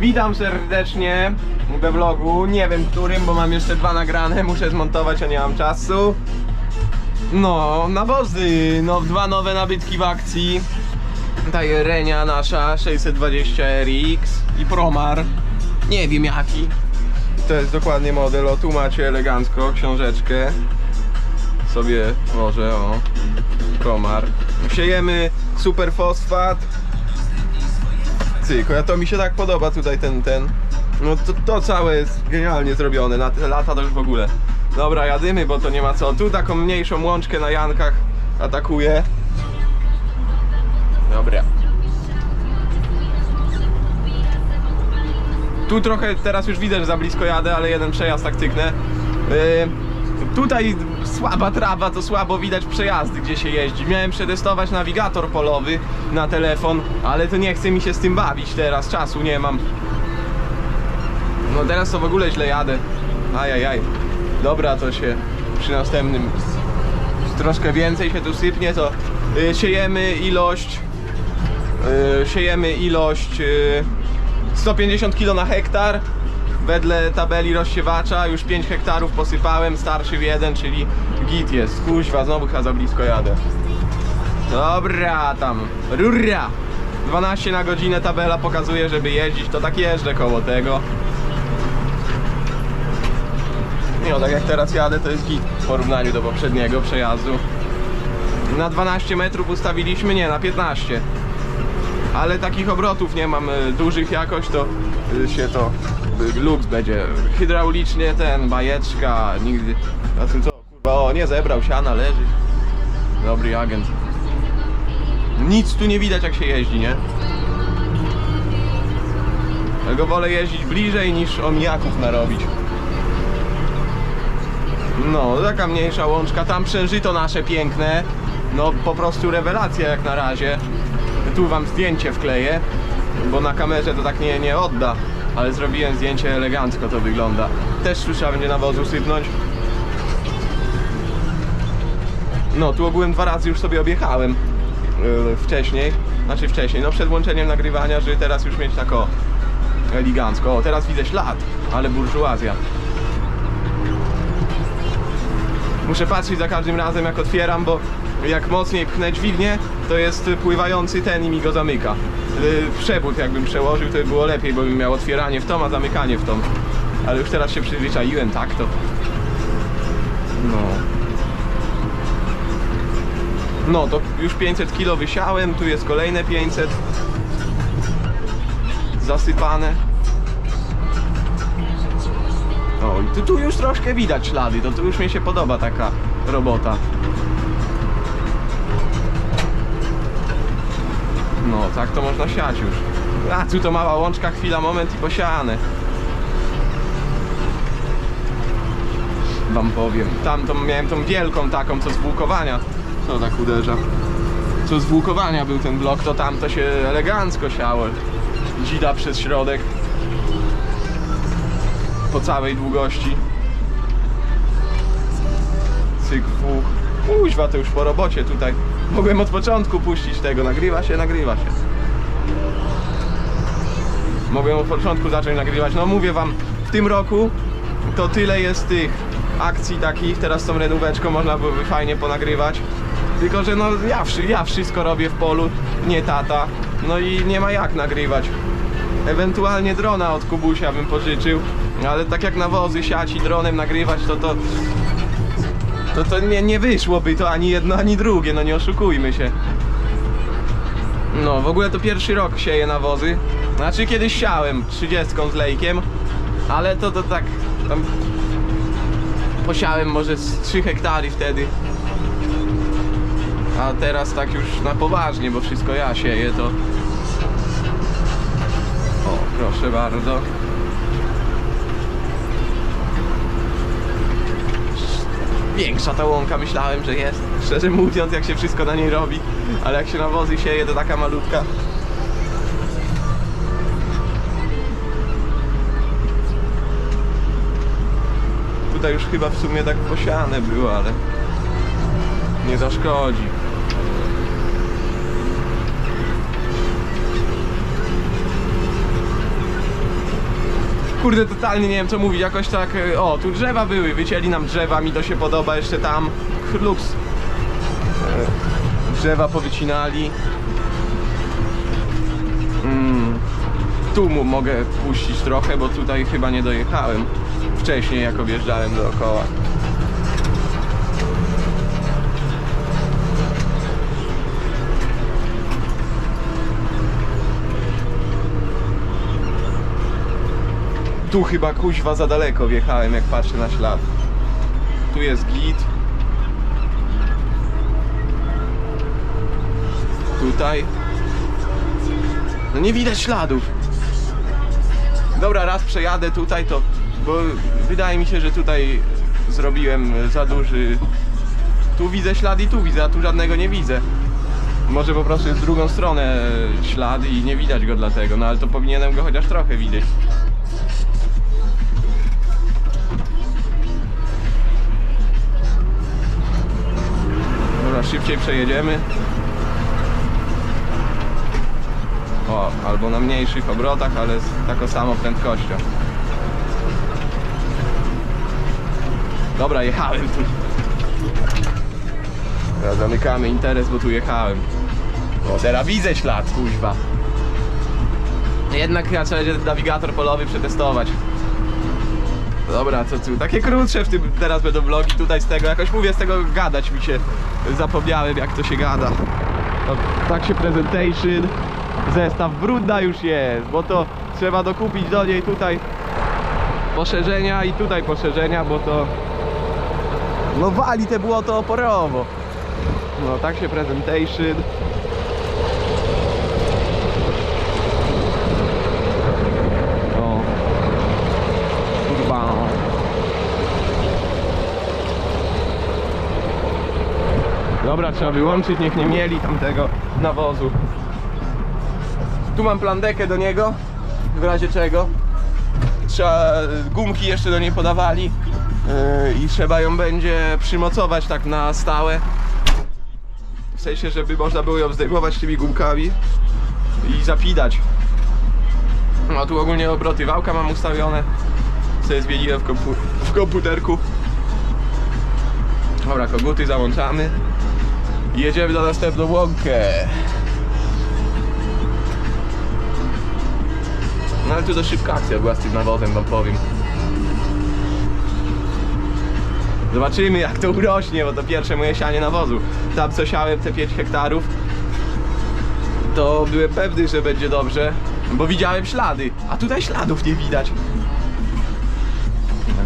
Witam serdecznie we vlogu, nie wiem którym, bo mam jeszcze dwa nagrane, muszę zmontować, a nie mam czasu. No, nawozy, no dwa nowe nabytki w akcji. Tutaj Renia nasza 620 RX i Promar, nie wiem jaki. To jest dokładnie model, o tu macie elegancko książeczkę. Sobie włożę, o, Promar. Siejemy super fosfat, Cyk, ja to mi się tak podoba tutaj ten, ten. No to, to całe jest genialnie zrobione, na te lata to już w ogóle. Dobra, jadymy, bo to nie ma co. Tu taką mniejszą łączkę na Jankach atakuje. Dobra. Tu trochę teraz już widzę, że za blisko jadę, ale jeden przejazd tak cyknę. Yy, tutaj słaba trawa, to słabo widać przejazdy, gdzie się jeździ. Miałem przetestować nawigator polowy na telefon, ale to nie chce mi się z tym bawić teraz, czasu nie mam. No teraz to w ogóle źle jadę. Ajajaj. Dobra, to się przy następnym troszkę więcej się tu sypnie, to yy, siejemy ilość yy, siejemy ilość yy, 150 kg na hektar wedle tabeli rozsiewacza już 5 hektarów posypałem, starszy jeden, czyli git jest. Kuźwa, znowu chyba za blisko jadę. Dobra, tam, rurra! 12 na godzinę tabela pokazuje, żeby jeździć, to tak jeżdżę koło tego. No, tak jak teraz jadę, to jest git w porównaniu do poprzedniego przejazdu. Na 12 metrów ustawiliśmy, nie, na 15 ale takich obrotów nie mam e, dużych jakoś, to e, się to lux będzie. Hydraulicznie ten, bajeczka, nigdy. A tu co? Kurwa, o nie zebrał siana, leży. Dobry agent. Nic tu nie widać jak się jeździ, nie? Tego wolę jeździć bliżej niż omijaków narobić. No, taka mniejsza łączka, tam przężyto nasze piękne. No po prostu rewelacja jak na razie. Tu wam zdjęcie wkleję, bo na kamerze to tak nie, nie odda. Ale zrobiłem zdjęcie elegancko to wygląda. Też trzeba będzie nawozu sypnąć. No, tu ogółem dwa razy już sobie objechałem yy, wcześniej. Znaczy wcześniej, no przed włączeniem nagrywania, żeby teraz już mieć tak o elegancko. O, teraz widzę ślad, ale burżuazja. Muszę patrzeć za każdym razem jak otwieram, bo jak mocniej pchnę dźwignię, to jest pływający ten i mi go zamyka. Yy, Przewód jakbym przełożył, to by było lepiej, bo bym miał otwieranie w tom, a zamykanie w tom. Ale już teraz się przyzwyczaiłem, tak to. No. No, to już 500 kg wysiałem, tu jest kolejne 500. Zasypane. O, tu, tu już troszkę widać ślady, to tu już mi się podoba taka robota. No, tak to można siać już. A, tu to mała łączka, chwila, moment i posiane. Wam powiem. Tam to miałem tą wielką taką, co z włókowania. Co tak uderza? Co z włókowania był ten blok, to tam to się elegancko siało. Dzida przez środek. Po całej długości. Cyk, fuch. Kuźwa, to już po robocie tutaj. Mogłem od początku puścić tego. Nagrywa się, nagrywa się. Mogłem od początku zacząć nagrywać. No mówię wam, w tym roku to tyle jest tych akcji takich. Teraz tą renóweczką można byłoby fajnie ponagrywać. Tylko, że no ja, ja wszystko robię w polu, nie tata. No i nie ma jak nagrywać. Ewentualnie drona od Kubusia bym pożyczył. Ale tak jak nawozy siać i dronem nagrywać, to to to to nie, nie wyszłoby to ani jedno, ani drugie, no nie oszukujmy się. No, w ogóle to pierwszy rok sieję nawozy. Znaczy kiedyś siałem 30 z lejkiem, ale to to tak tam posiałem może z 3 hektary wtedy. A teraz tak już na poważnie, bo wszystko ja sieję to. O, proszę bardzo. Większa ta łąka myślałem, że jest. Szczerze mówiąc, jak się wszystko na niej robi. Ale jak się nawozy sieje, to taka malutka. Tutaj już chyba w sumie tak posiane było, ale nie zaszkodzi. Kurde, totalnie nie wiem co mówić, jakoś tak, e, o, tu drzewa były, wycięli nam drzewa, mi to się podoba, jeszcze tam, luks. E, Drzewa powycinali. Mm, tu mogę puścić trochę, bo tutaj chyba nie dojechałem wcześniej, jak objeżdżałem dookoła. Tu chyba kuźwa za daleko wjechałem, jak patrzę na ślad. Tu jest git. Tutaj. No nie widać śladów. Dobra, raz przejadę tutaj, to. Bo wydaje mi się, że tutaj zrobiłem za duży. Tu widzę ślad i tu widzę, a tu żadnego nie widzę. Może po prostu jest w drugą stronę ślad i nie widać go dlatego, no ale to powinienem go chociaż trochę widzieć. Dobra, szybciej przejedziemy. O, albo na mniejszych obrotach, ale z taką samą prędkością. Dobra, jechałem tu. Teraz zamykamy interes, bo tu jechałem. O, teraz widzę ślad, kuźwa. Jednak trzeba będzie nawigator polowy przetestować. Dobra, co tu? Takie krótsze w tym teraz będą vlogi tutaj z tego. Jakoś mówię z tego gadać mi się. Zapomniałem jak to się gada. No, tak się presentation. Zestaw brudna już jest, bo to trzeba dokupić do niej tutaj poszerzenia i tutaj poszerzenia, bo to no wali te błoto oporowo. No tak się presentation. O. Kurwa. Dobra, trzeba wyłączyć, niech nie mieli tamtego nawozu. Tu mam plandekę do niego, w razie czego. Trzeba, gumki jeszcze do niej podawali yy, i trzeba ją będzie przymocować tak na stałe. W sensie, żeby można było ją zdejmować tymi gumkami i zapidać. No tu ogólnie obroty wałka mam ustawione. Sobie zmieniłem w, kompu w komputerku. Dobra, koguty załączamy. Jedziemy na następną łąkę. No ale tu dość szybka akcja była z tym nawozem, wam powiem. Zobaczymy jak to urośnie, bo to pierwsze moje sianie nawozu. Tam co siałem te 5 hektarów, to byłem pewny, że będzie dobrze, bo widziałem ślady, a tutaj śladów nie widać.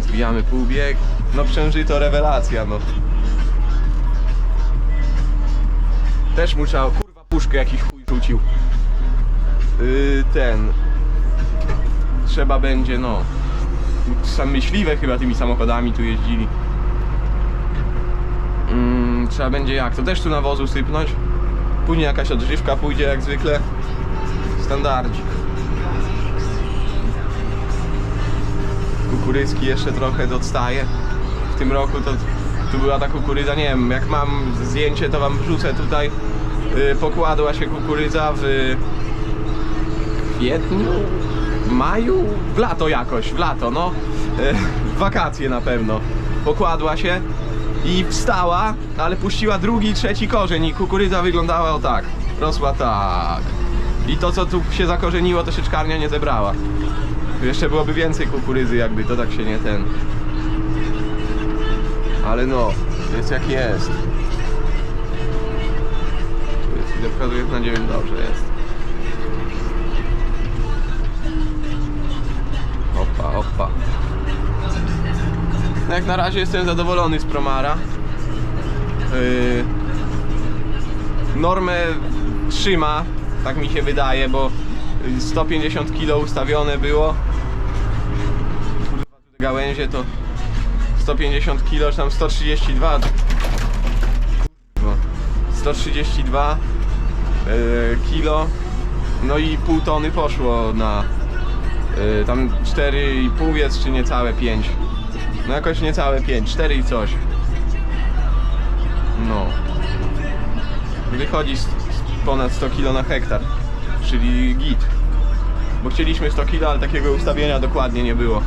Zbijamy półbieg. No przężyto rewelacja, no. Też musiał, kurwa puszkę jakiś chuj rzucił. Yy, ten. Trzeba będzie, no. Sam myśliwe chyba tymi samochodami tu jeździli. Mm, trzeba będzie jak? To też tu nawozu sypnąć. Później jakaś odżywka pójdzie jak zwykle. Standardzik. Kukurydzki jeszcze trochę odstaje. W tym roku to tu była ta kukurydza, nie wiem, jak mam zdjęcie to wam wrzucę tutaj. Yy, pokładła się kukurydza w kwietniu, maju, w lato jakoś, w lato, no. Yy, w wakacje na pewno. Pokładła się i wstała, ale puściła drugi, trzeci korzeń i kukurydza wyglądała o tak. Rosła tak. I to co tu się zakorzeniło, to się czkarnia nie zebrała. Jeszcze byłoby więcej kukurydzy, jakby to tak się nie ten. Ale no, jest jak jest. Jest, ile wskazuje na 9, dobrze jest. Opa, opa. No jak na razie jestem zadowolony z Promara. Yy, normę trzyma, tak mi się wydaje, bo 150 kg ustawione było. Kurwa, gałęzie to 150 kg, czy tam 132. Kurwa, 132 yy, kilo. No i pół tony poszło na yy, tam 4,5 jest, czy niecałe 5. No jakoś niecałe 5, 4 i coś. No. Wychodzi ponad 100 kg na hektar, czyli git. Bo chcieliśmy 100 kg, ale takiego ustawienia dokładnie nie było.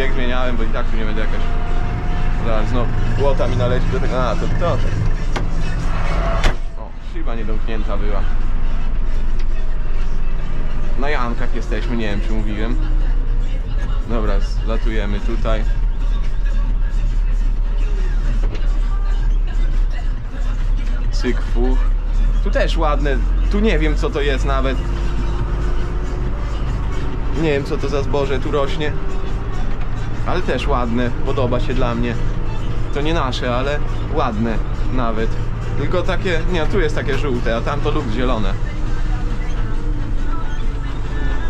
Bieg zmieniałem, bo i tak tu nie będę jakaś... Zaraz znowu błota mi naleci do tego... A, to to. O, szyba niedomknięta była. Na Jankach jesteśmy, nie wiem czy mówiłem. Dobra, zlatujemy tutaj. Cyk, fuch. Tu też ładne. Tu nie wiem co to jest nawet. Nie wiem co to za zboże tu rośnie. Ale też ładne. Podoba się dla mnie. To nie nasze, ale ładne nawet. Tylko takie, nie, tu jest takie żółte, a tam to lub zielone.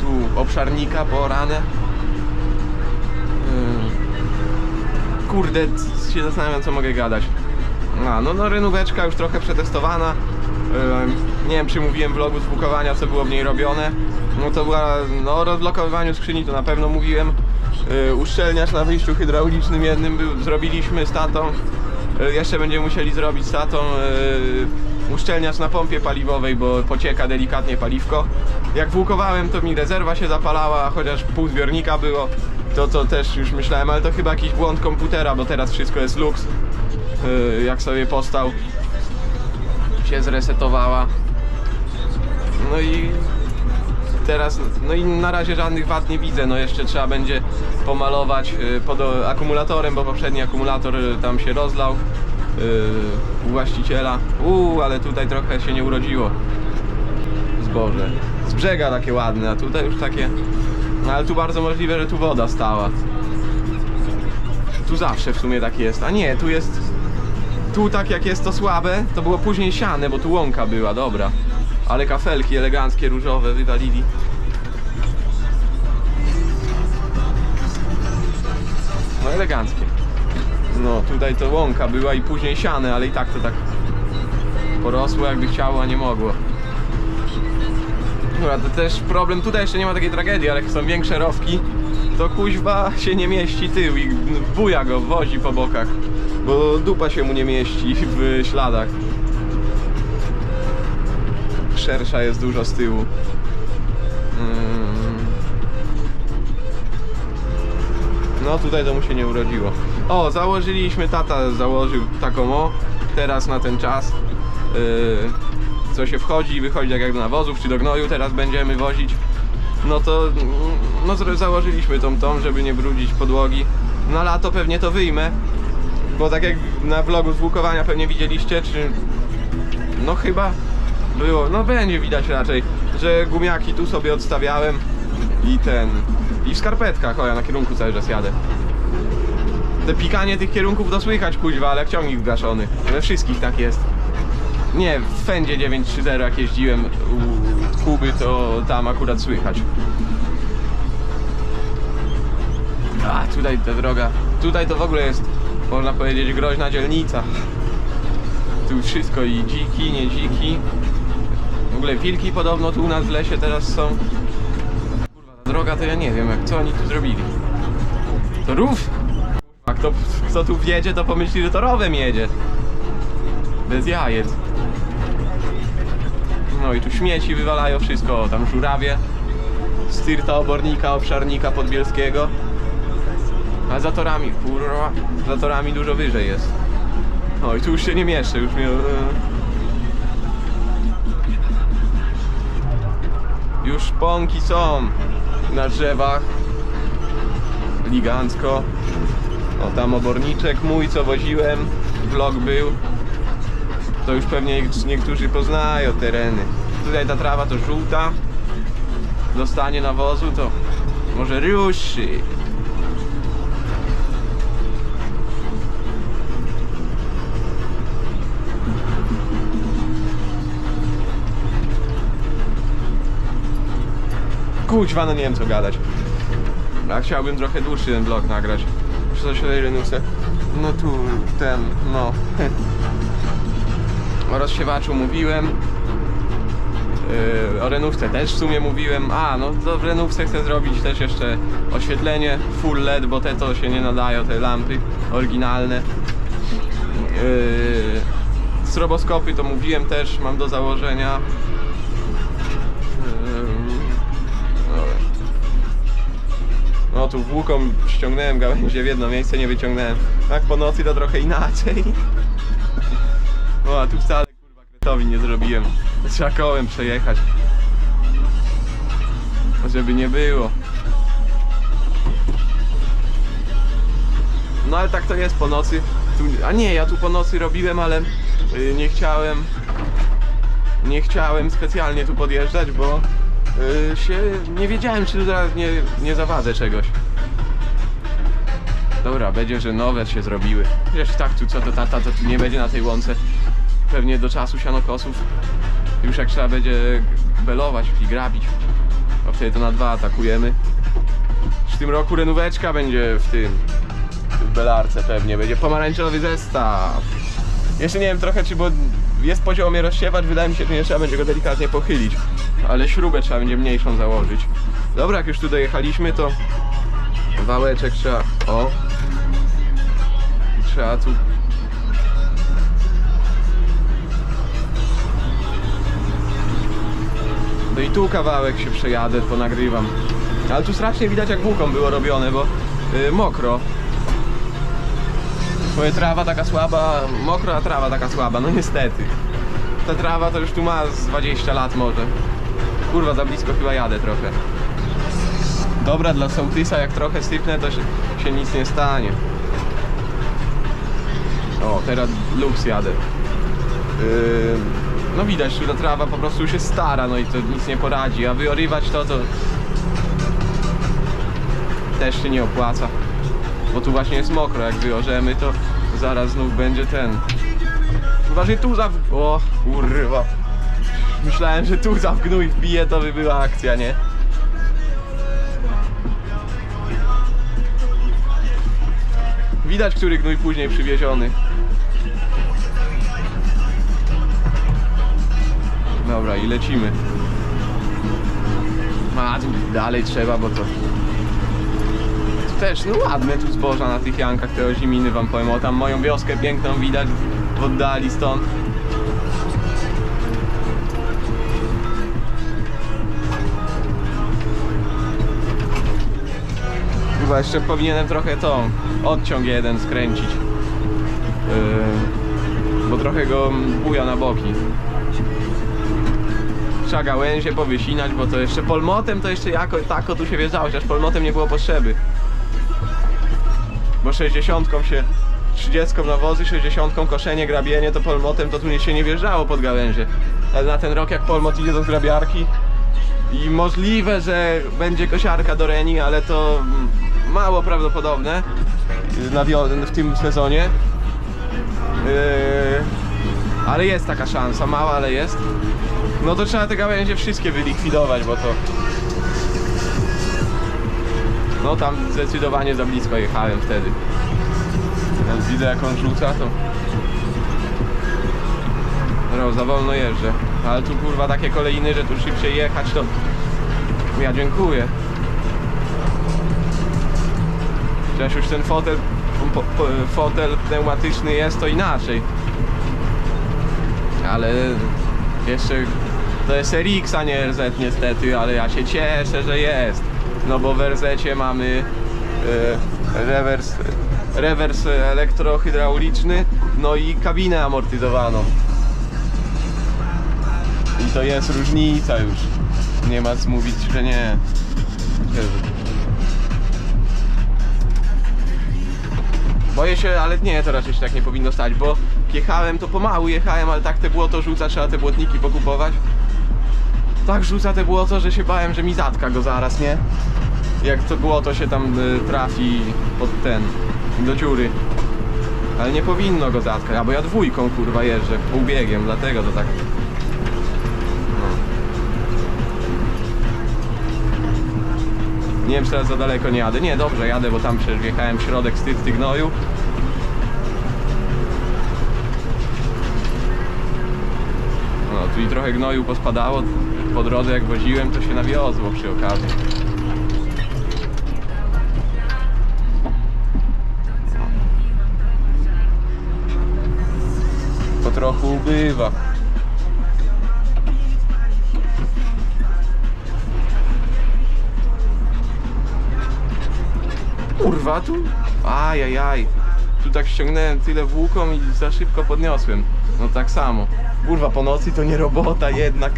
Tu obszarnika porane. Yy. Kurde, się zastanawiam co mogę gadać. A, no, no renóweczka już trochę przetestowana. Yy, nie wiem czy mówiłem w vlogu z co było w niej robione. No to była, no o rozblokowywaniu skrzyni to na pewno mówiłem. Yy, uszczelniacz na wyjściu hydraulicznym jednym był, zrobiliśmy z tatą. Yy, jeszcze będziemy musieli zrobić z tatą yy, uszczelniacz na pompie paliwowej, bo pocieka delikatnie paliwko. Jak włókowałem to mi rezerwa się zapalała, chociaż pół zbiornika było. To to też już myślałem, ale to chyba jakiś błąd komputera, bo teraz wszystko jest lux. Yy, jak sobie postał się zresetowała. No i teraz, no i na razie żadnych wad nie widzę, no jeszcze trzeba będzie pomalować y, pod akumulatorem, bo poprzedni akumulator y, tam się rozlał y, u właściciela. Uuu, ale tutaj trochę się nie urodziło zboże. Z brzega takie ładne, a tutaj już takie... No ale tu bardzo możliwe, że tu woda stała. Tu zawsze w sumie tak jest, a nie, tu jest... Tu tak jak jest to słabe, to było później siane, bo tu łąka była, dobra. Ale kafelki eleganckie, różowe wywalili. No eleganckie. No tutaj to łąka była i później siane, ale i tak to tak porosło jakby chciało, a nie mogło. Dobra, to też problem, tutaj jeszcze nie ma takiej tragedii, ale jak są większe rowki, to kuźwa się nie mieści tył i buja go, wozi po bokach, bo dupa się mu nie mieści w śladach. Szersza jest dużo z tyłu. Mm. No tutaj to mu się nie urodziło. O, założyliśmy, tata założył taką o, teraz na ten czas. Yy, co się wchodzi i wychodzi tak jak do nawozów czy do gnoju teraz będziemy wozić. No to mm, no założyliśmy tą tą, żeby nie brudzić podłogi. Na lato pewnie to wyjmę. Bo tak jak na vlogu z pewnie widzieliście, czy no chyba było, no będzie widać raczej, że gumiaki tu sobie odstawiałem i ten, i w skarpetkach, o ja na kierunku cały czas jadę. Te pikanie tych kierunków to słychać kuźwa, ale jak ciągnik wgaszony. We wszystkich tak jest. Nie, w Fendzie 930 jak jeździłem u Kuby, to tam akurat słychać. A, tutaj ta droga, tutaj to w ogóle jest, można powiedzieć, groźna dzielnica. Tu wszystko i dziki, nie dziki. Ogóle wilki podobno tu u nas w lesie teraz są. Kurwa, ta droga to ja nie wiem, jak co oni tu zrobili. To rów? A kto, kto tu wjedzie, to pomyśli, że to rowem jedzie. Bez jajec. No i tu śmieci wywalają wszystko, tam żurawie. Styrta obornika, obszarnika podbielskiego. A za torami, kurwa, za torami dużo wyżej jest. O i tu już się nie mieszczę, już mnie... Już szponki są na drzewach. Ligancko. O tam oborniczek mój, co woziłem. Vlog był. To już pewnie niektórzy poznają tereny. Tutaj ta trawa to żółta. Dostanie nawozu to może ruszy. Kuźwa, no nie wiem co gadać. A chciałbym trochę dłuższy ten vlog nagrać. Czy coś renówce? No tu, ten, no. O rozsiewaczu mówiłem. Yy, o renówce też w sumie mówiłem. A, no to w renówce chcę zrobić też jeszcze oświetlenie full LED, bo te to się nie nadają, te lampy oryginalne. Yy, stroboskopy to mówiłem też, mam do założenia. No tu włóką ściągnąłem gałęzie w jedno miejsce, nie wyciągnąłem. Tak po nocy to trochę inaczej. O, a tu wcale kurwa kretowi nie zrobiłem. Trzeba kołem przejechać. Żeby nie było. No ale tak to jest po nocy. Tu, a nie, ja tu po nocy robiłem, ale y, nie chciałem. Nie chciałem specjalnie tu podjeżdżać, bo y, się nie wiedziałem, czy zaraz nie, nie zawadzę czegoś. Dobra, będzie, że nowe się zrobiły. Wiesz, tak tu co to tata, to tu nie będzie na tej łące. Pewnie do czasu sianokosów. Już jak trzeba będzie belować i grabić. A wtedy to na dwa atakujemy. W tym roku renóweczka będzie w tym. W belarce pewnie. Będzie pomarańczowy zestaw. Jeszcze nie wiem trochę czy, bo jest poziomie rozsiewacz, wydaje mi się, że nie trzeba będzie go delikatnie pochylić. Ale śrubę trzeba będzie mniejszą założyć. Dobra, jak już tu dojechaliśmy, to wałeczek trzeba. O! Trzeba tu. No i tu kawałek się przejadę, ponagrywam. Ale tu strasznie widać jak włóką było robione, bo yy, mokro. Twoja trawa taka słaba, mokra trawa taka słaba, no niestety. Ta trawa to już tu ma z 20 lat może. Kurwa, za blisko chyba jadę trochę. Dobra, dla sołtysa jak trochę sypnę, to się, się nic nie stanie. O, teraz luks jadę. Yy, no widać, że ta trawa po prostu jest stara, no i to nic nie poradzi, a wyorywać to, to też się nie opłaca. Bo tu właśnie jest mokro, jak wyorzemy, to zaraz znów będzie ten. Że tu za... O, kurwa. Myślałem, że tu za w wbije, to by była akcja, nie? Widać, który gnój później przywieziony. Dobra, i lecimy. A, dalej trzeba, bo to... Tu też, no ładne tu zboża na tych jankach, te oziminy wam powiem. O, tam moją wioskę piękną widać w oddali stąd. Chyba jeszcze powinienem trochę to odciąg jeden skręcić. Yy, bo trochę go buja na boki. Trzeba gałęzie powysinać, bo to jeszcze polmotem to jeszcze jako tako tu się wjeżdżało, chociaż polmotem nie było potrzeby. Bo 60 się, 30 nawozy, 60 koszenie, grabienie, to polmotem to tu się nie wjeżdżało pod gałęzie. Ale na ten rok jak polmot idzie do zgrabiarki i możliwe, że będzie kosiarka do Reni, ale to mało prawdopodobne na wio- w tym sezonie. Yy, ale jest taka szansa, mała, ale jest. No to trzeba te gałęzie wszystkie wylikwidować, bo to... No tam zdecydowanie za blisko jechałem wtedy. Teraz widzę jak on rzuca, to... No, za wolno jeżdżę. Ale tu kurwa takie kolejny, że tu szybciej jechać, to... Ja dziękuję. Chociaż już ten fotel, po, po, fotel pneumatyczny jest, to inaczej. Ale jeszcze to jest RX, a nie RZ niestety, ale ja się cieszę, że jest. No bo w RZ mamy e, rewers, rewers elektrohydrauliczny, no i kabinę amortyzowaną. I to jest różnica już. Nie ma co mówić, że nie. Boję się, ale nie, to raczej się tak nie powinno stać, bo jechałem to pomału jechałem, ale tak te błoto rzuca, trzeba te błotniki pokupować. Tak rzuca te błoto, że się bałem, że mi zatka go zaraz, nie? Jak to błoto się tam y, trafi pod ten, do dziury. Ale nie powinno go zatkać, bo ja dwójką kurwa jeżdżę, półbiegiem, dlatego to tak... Nie wiem, czy teraz za daleko nie jadę. Nie, dobrze jadę, bo tam przecież wjechałem w środek stypty gnoju. No, tu Czyli trochę gnoju pospadało. Po drodze jak woziłem, to się nawiozło przy okazji. To trochę ubywa. Kurwa tu? Ajajaj. Tu tak ściągnąłem tyle włóką i za szybko podniosłem. No tak samo. Kurwa po nocy to nie robota jednak.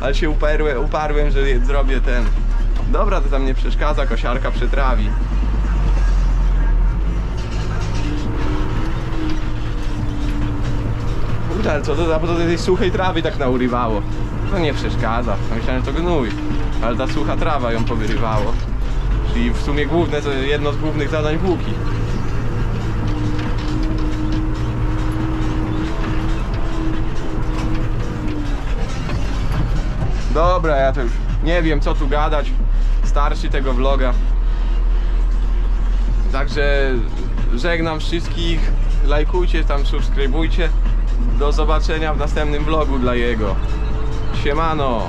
Ale się uparłem, uparłem że zrobię ten. Dobra, to tam nie przeszkadza, kosiarka przetrawi. Kurde, ale co to za- bo to tej suchej trawy tak naurywało? To nie przeszkadza. Myślałem, że to gnój. Ale ta sucha trawa ją powyrywało. Czyli w sumie główne, jedno z głównych zadań włóki. Dobra, ja to już nie wiem co tu gadać. Starszy tego vloga. Także żegnam wszystkich. Lajkujcie tam, subskrybujcie. Do zobaczenia w następnym vlogu dla jego. Siemano!